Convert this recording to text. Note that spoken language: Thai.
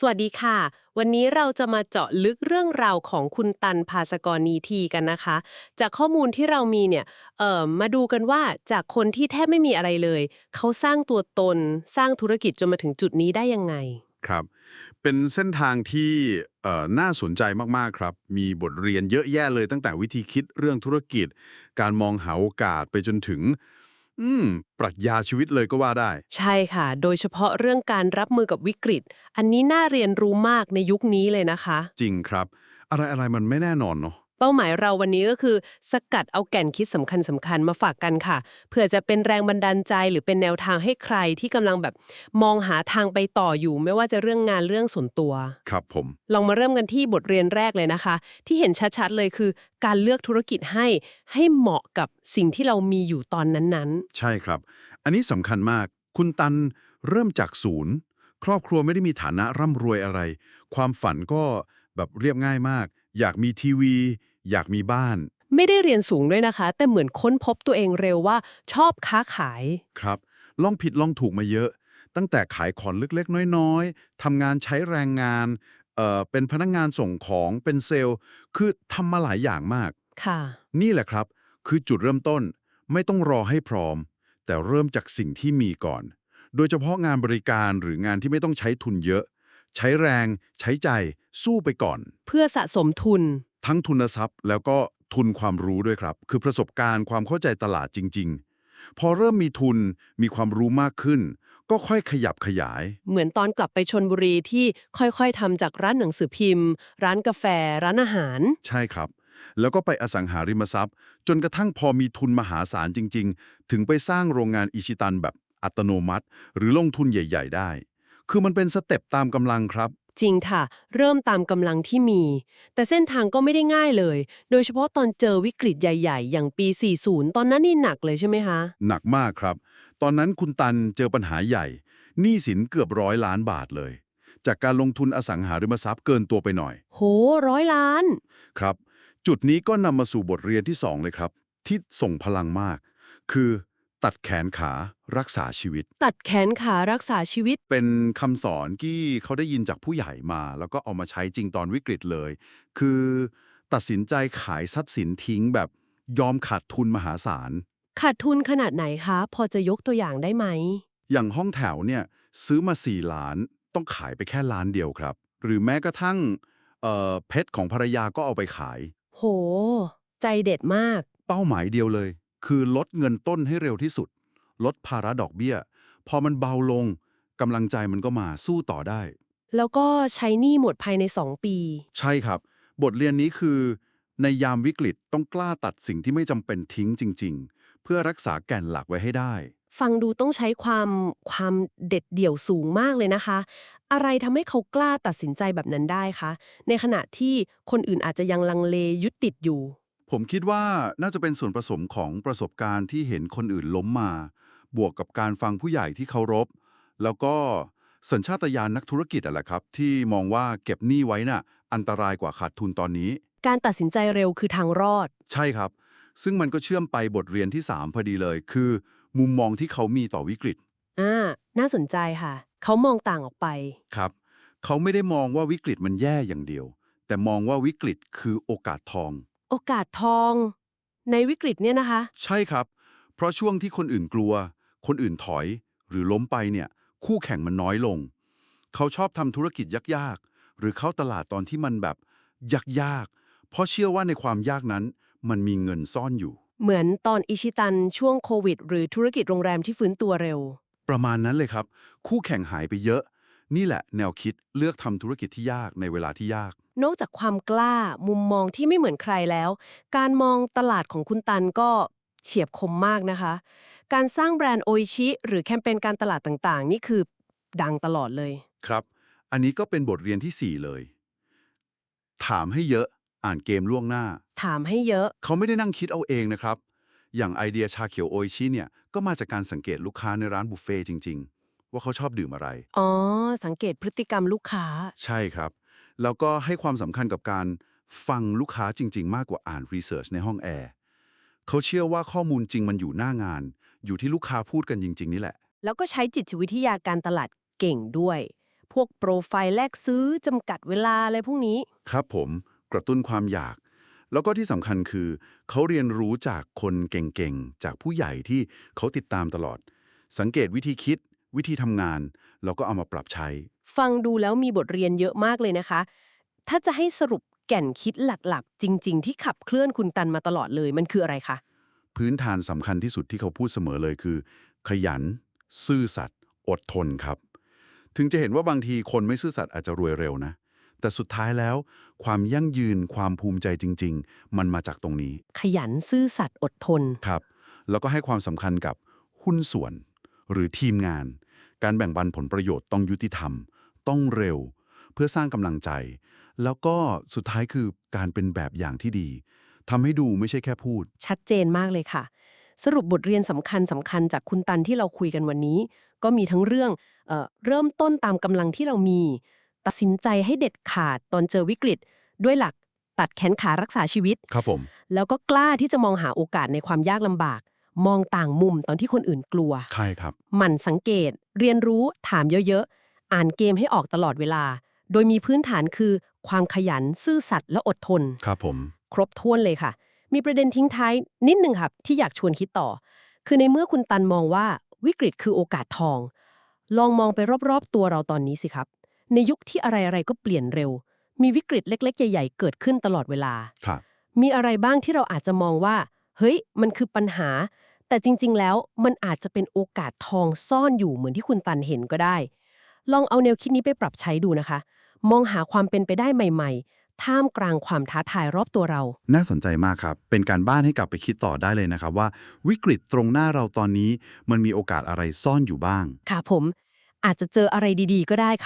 สวัสดีค่ะ วันนี้เราจะมาเจาะลึกเรื่องราวของคุณตันภาสกรนีทีกันนะคะ จากข้อมูลที่เรามีเนี่ยเอ่อมาดูกันว่าจากคนที่แทบไม่มีอะไรเลย เขาสร้างตัวตนสร้างธุรกิจจนมาถึงจุดนี้ได้ยังไง ครับ เป็นเส้นทางที่เอ่อน่าสนใจมาก ๆ ครับ มีบทเรียนเยอะแยะเลยตั้งแต่วิธีคิดเรื่องธุรกิจ การมองหาโอกาสไปจนถึง อืม ปรัชญาชีวิตเลยก็ว่าได้ ใช่ค่ะ โดยเฉพาะเรื่องการรับมือกับวิกฤต อันนี้น่าเรียนรู้มากในยุคนี้เลยนะคะ จริงครับ อะไรอะไรมันไม่แน่นอนเนาะ เป้าหมายเราวันนี้ก็คือ สกัดเอาแก่นคิดสำคัญสำคัญๆมาฝากกันค่ะเพื่อจะเป็นแรงบันดาลใจหรือเป็นแนวทางให้ใครที่กำลังแบบมองหาทางไปต่ออยู่ ไม่ว่าจะเรื่องงานเรื่องส่วนตัว ครับผม ลองมาเริ่มกันที่บทเรียนแรกเลยนะคะ ที่เห็นชัดๆเลยคือ การเลือกธุรกิจให้ให้เหมาะกับสิ่งที่เรามีอยู่ตอนนั้นใช่ครับ อันนี้สำคัญมาก คุณตันเริ่มจากศูนย์ ครอบครัวไม่ได้มีฐานะร่ำรวยอะไร ความฝันก็แบบเรียบง่ายมาก อยากมีทีวี อยากมีบ้านๆไม่ได้เรียนสูงด้วยนะคะ แต่เหมือนค้นพบตัวเองเร็วว่าชอบค้าขาย ครับ ลองผิดลองถูกมาเยอะ ตั้งแต่ขายของเล็กๆ น้อยๆทำงานใช้แรงงานเอ่อเป็นพนักงานส่งของเป็นเซลล์ คือทำมาหลายอย่างมาก ค่ะ นี่แหละครับ คือจุดเริ่มต้นไม่ต้องรอให้พร้อม แต่เริ่มจากสิ่งที่มีก่อน โดยเฉพาะงานบริการหรืองานที่ไม่ต้องใช้ทุนเยอะ ใช้แรง ใช้ใจ สู้ไปก่อน เพื่อสะสมทุน ทั้งทุนทรัพย์แล้วก็ทุนความรู้ด้วยครับ คือประสบการณ์ความเข้าใจตลาดจริง ๆ พอเริ่มมีทุนมีความรู้มากขึ้น ก็ค่อยขยับขยาย เหมือนตอนกลับไปชนบุรีที่ค่อยๆทำจากร้านหนังสือพิมพ์ ร้านกาแฟ ร้านอาหาร ใช่ครับ แล้วก็ไปอสังหาริมทรัพย์ จนกระทั่งพอมีทุนมหาศาลจริง ๆ ถึงไปสร้างโรงงานอิชิตันแบบอัตโนมัติ หรือลงทุนใหญ่ ๆ ได้ คือมันเป็นสเต็ปตามกำลังครับ จริงค่ะ เริ่มตามกำลังที่มี แต่เส้นทางก็ไม่ได้ง่ายเลย โดยเฉพาะตอนเจอวิกฤตใหญ่ ๆ อย่างปี 40 ตอนนั้นนี่หนักเลยใช่ไหมคะ หนักมากครับ ตอนนั้นคุณตันเจอปัญหาใหญ่หนี้สินเกือบร้อยล้านบาทเลย จากการลงทุนอสังหาริมทรัพย์เกินตัวไปหน่อย โหร้อยล้าน ครับ จุดนี้ก็นำมาสู่บทเรียนที่สองเลยครับ ที่ส่งพลังมาก คือ ตัดแขนขารักษาชีวิต ตัดแขนขารักษาชีวิต เป็นคำสอนที่เขาได้ยินจากผู้ใหญ่มา แล้วก็เอามาใช้จริงตอนวิกฤตเลย คือ ตัดสินใจขายทรัพย์สินทิ้งแบบยอมขาดทุนมหาศาล ขาดทุนขนาดไหนคะ พอจะยกตัวอย่างได้ไหม อย่างห้องแถวเนี่ยซื้อมา 4 ล้าน ต้องขายไปแค่ล้านเดียวครับ หรือแม้กระทั่งเอ่อเพชรของภรรยาก็เอาไปขาย โห ใจเด็ดมาก เป้าหมายเดียวเลย คือลดเงินต้นให้เร็วที่สุด ลดภาระดอกเบี้ย พอมันเบาลงกำลังใจมันก็มาสู้ต่อได้ แล้วก็ใช้หนี้หมดภายใน 2 ปี ใช่ครับ บทเรียนนี้คือ ในยามวิกฤตต้องกล้าตัดสิ่งที่ไม่จำเป็นทิ้งจริง ๆ เพื่อรักษาแก่นหลักไว้ให้ได้ ฟังดูต้องใช้ความความเด็ดเดี่ยวสูงมากเลยนะคะ อะไรทำให้เขากล้าตัดสินใจแบบนั้นได้คะ ในขณะที่คนอื่นอาจจะยังลังเลยึดติดอยู่ ผมคิดว่าน่าจะเป็นส่วนผสมของประสบการณ์ที่เห็นคนอื่นล้มมา บวกกับการฟังผู้ใหญ่ที่เคารพ แล้วก็สัญชาตญาณนักธุรกิจอะแหละครับ ที่มองว่าเก็บหนี้ไว้น่ะ อันตรายกว่าขาดทุนตอนนี้ การตัดสินใจเร็วคือทางรอด ใช่ครับ ซึ่งมันก็เชื่อมไปบทเรียนที่ 3 พอดีเลย คือ มุมมองที่เขามีต่อวิกฤตอ่าน่าสนใจค่ะ เขามองต่างออกไปครับ เขาไม่ได้มองว่าวิกฤตมันแย่อย่างเดียว แต่มองว่าวิกฤตคือโอกาสทอง โอกาสทอง ในวิกฤตเนี่ยนะคะ ใช่ครับ เพราะช่วงที่คนอื่นกลัว คนอื่นถอย หรือล้มไปเนี่ย คู่แข่งมันน้อยลง เขาชอบทำธุรกิจยากๆ หรือเข้าตลาดตอนที่มันแบบยากๆ เพราะเชื่อว่าในความยากนั้น มันมีเงินซ่อนอยู่ เหมือนตอนอิชิตันช่วงโควิด หรือธุรกิจโรงแรมที่ฟื้นตัวเร็ว ประมาณนั้นเลยครับ คู่แข่งหายไปเยอะ นี่แหละแนวคิดเลือกทำธุรกิจที่ยากในเวลาที่ยาก นอกจากความกล้ามุมมองที่ไม่เหมือนใครแล้ว การมองตลาดของคุณตันก็เฉียบคมมากนะคะ การสร้างแบรนด์โออิชิหรือแคมเปญการตลาดต่างๆ นี่คือดังตลอดเลย ครับ อันนี้ก็เป็นบทเรียนที่ 4 เลย ถามให้เยอะอ่านเกมล่วงหน้า ถามให้เยอะ เขาไม่ได้นั่งคิดเอาเองนะครับ อย่างไอเดียชาเขียวโออิชิเนี่ยก็มาจากการสังเกตลูกค้าในร้านบุฟเฟ่ต์จริงๆ ว่าเขาชอบดื่มอะไร อ๋อ สังเกตพฤติกรรมลูกค้า ใช่ครับ แล้วก็ให้ความสำคัญกับการฟังลูกค้าจริง ๆ มากกว่าอ่านรีเสิร์ชในห้องแอร์เขาเชื่อว่าข้อมูลจริงมันอยู่หน้างาน อยู่ที่ลูกค้าพูดกันจริง ๆ นี่แหละ แล้วก็ใช้จิตวิทยาการตลาดเก่งด้วย พวกโปรไฟล์แลกซื้อจำกัดเวลาอะไรพวกนี้ ครับผมกระตุ้นความอยาก แล้วก็ที่สำคัญคือ เขาเรียนรู้จากคนเก่งๆ จากผู้ใหญ่ที่เขาติดตามตลอด สังเกตวิธีคิด วิธีทำงานแล้วก็เอามาปรับใช้ ฟังดูแล้วมีบทเรียนเยอะมากเลยนะคะ ถ้าจะให้สรุปแก่นคิดหลักๆ จริง ๆ ที่ขับเคลื่อนคุณตันมาตลอดเลยมันคืออะไรคะ พื้นฐานสำคัญที่สุดที่เขาพูดเสมอเลยคือ ขยัน ซื่อสัตย์อดทนครับ ถึงจะเห็นว่าบางทีคนไม่ซื่อสัตย์อาจจะรวยเร็วนะ แต่สุดท้ายแล้ว ความยั่งยืนความภูมิใจจริง ๆ มันมาจากตรงนี้ ขยันซื่อสัตย์อดทน ครับ แล้วก็ให้ความสำคัญกับหุ้นส่วน หรือทีมงาน การแบ่งปันผลประโยชน์ต้องยุติธรรม ต้องเร็ว เพื่อสร้างกำลังใจ แล้วก็สุดท้ายคือการเป็นแบบอย่างที่ดีทำให้ดูไม่ใช่แค่พูด ชัดเจนมากเลยค่ะ สรุปบทเรียนสำคัญสำคัญจากคุณตันที่เราคุยกันวันนี้ ก็มีทั้งเรื่องเอ่อเริ่มต้นตามกำลังที่เรามี ตัดสินใจให้เด็ดขาดตอนเจอวิกฤต ด้วยหลักตัดแขนขารักษาชีวิต ครับผม แล้วก็กล้าที่จะมองหาโอกาสในความยากลำบาก มองต่างมุมตอนที่คนอื่นกลัว ใช่ครับ หมั่นสังเกต เรียนรู้ ถามเยอะๆ อ่านเกมให้ออกตลอดเวลา โดยมีพื้นฐานคือ ความขยัน ซื่อสัตย์และอดทน ครับผม ครบถ้วนเลยค่ะ มีประเด็นทิ้งท้ายนิดหนึ่งครับ ที่อยากชวนคิดต่อ คือในเมื่อคุณตันมองว่าวิกฤตคือโอกาสทอง ลองมองไปรอบๆ ตัวเราตอนนี้สิครับ ในยุคที่อะไรๆ ก็เปลี่ยนเร็ว มีวิกฤตเล็ก ๆ ใหญ่ ๆ เกิดขึ้นตลอดเวลา ครับ มีอะไรบ้างที่เราอาจจะมองว่า เฮ้ย มันคือปัญหา แต่จริง ๆ แล้วมันอาจจะเป็นโอกาสทองซ่อนอยู่เหมือนที่คุณตันเห็นก็ได้ ลองเอาแนวคิดนี้ไปปรับใช้ดูนะคะ มองหาความเป็นไปได้ใหม่ ๆ ท่ามกลางความท้าทายรอบตัวเรา น่าสนใจมากครับ เป็นการบ้านให้กลับไปคิดต่อได้เลยนะครับว่า วิกฤตตรงหน้าเราตอนนี้ มันมีโอกาสอะไรซ่อนอยู่บ้าง ค่ะผม อาจจะเจออะไรดีๆ ก็ได้ค่ะ